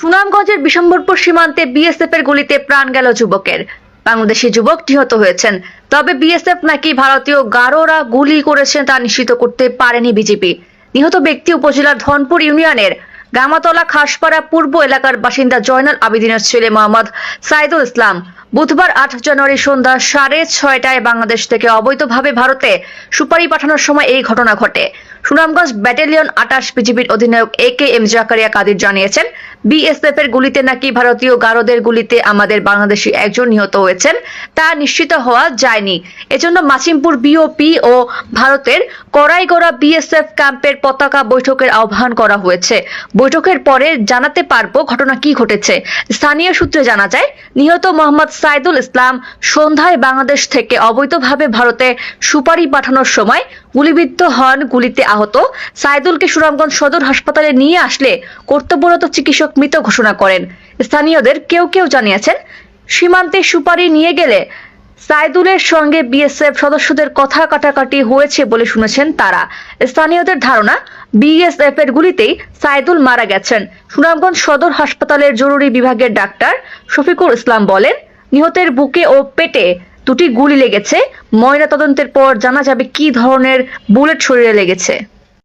সুনামগঞ্জের বিশম্বরপুর সীমান্তে বিএসএফ এর গুলিতে প্রাণ গেল যুবকের। বাংলাদেশি যুবক নিহত হয়েছেন। তবে বিএসএফ নাকি ভারতীয় গারোরা গুলি করেছেন তা নিশ্চিত করতে পারেনি বিজেপি। নিহত ব্যক্তি উপজেলার ধনপুর ইউনিয়নের গামাতলা খাসপাড়া পূর্ব এলাকার বাসিন্দা জয়নাল আবেদিনের ছেলে মোহাম্মদ সাইদুল ইসলাম। বুধবার আট জানুয়ারি সন্ধ্যা সাড়ে ছয়টায় বাংলাদেশ থেকে অবৈধভাবে ভারতে সুপারি পাঠানোর সময় এই ঘটনা ঘটে। সুনামগঞ্জ ব্যাটালিয়ন আটাশ বিজিবির অধিনায়ক A K M Zakaria Kadir জানিয়েছেন বিএসএফ এর গুলিতে নাকি ভারতীয় গারদের গুলিতে আমাদের বাংলাদেশি একজন নিহত হয়েছেন, তা নিশ্চিত হওয়া যায়নি। এজন্য মাসিমপুর বিওপি ও ভারতের করাইগড়া বিএসএফ ক্যাম্পের পতাকা বৈঠকের আহ্বান করা হয়েছে। বৈঠকের পরে জানাতে পারব ঘটনা কি ঘটেছে। স্থানীয় সূত্রে জানা যায়, নিহত মোহাম্মদ সাইদুল ইসলাম সন্ধ্যায় বাংলাদেশ থেকে অবৈধভাবে ভারতে সুপারি পাঠানোর সময় গুলিবিদ্ধ হন, গুলিতে আহত। সাইদুলকে সুনামগঞ্জ সদর হাসপাতালে নিয়ে আসলে কর্তব্যরত চিকিৎসক মৃত ঘোষণা করেন। স্থানীয়দের কেউ কেউ জানিয়েছেন, সীমান্তে সুপারি নিয়ে গেলে সাইদুলের সঙ্গে বিএসএফ সদস্যদের কথা কাটাকাটি হয়েছে বলে শুনেছেন তারা। স্থানীয়দের ধারণা, বিএসএফ এর গুলিতেই সাইদুল মারা গেছেন। সুনামগঞ্জ সদর হাসপাতালের জরুরি বিভাগের ডাক্তার শফিকুল ইসলাম বলেন, নিহতের বুকে ও পেটে দুটি গুলি লেগেছে। ময়না তদন্তের পর জানা যাবে কি ধরনের বুলেট শরীরে লেগেছে।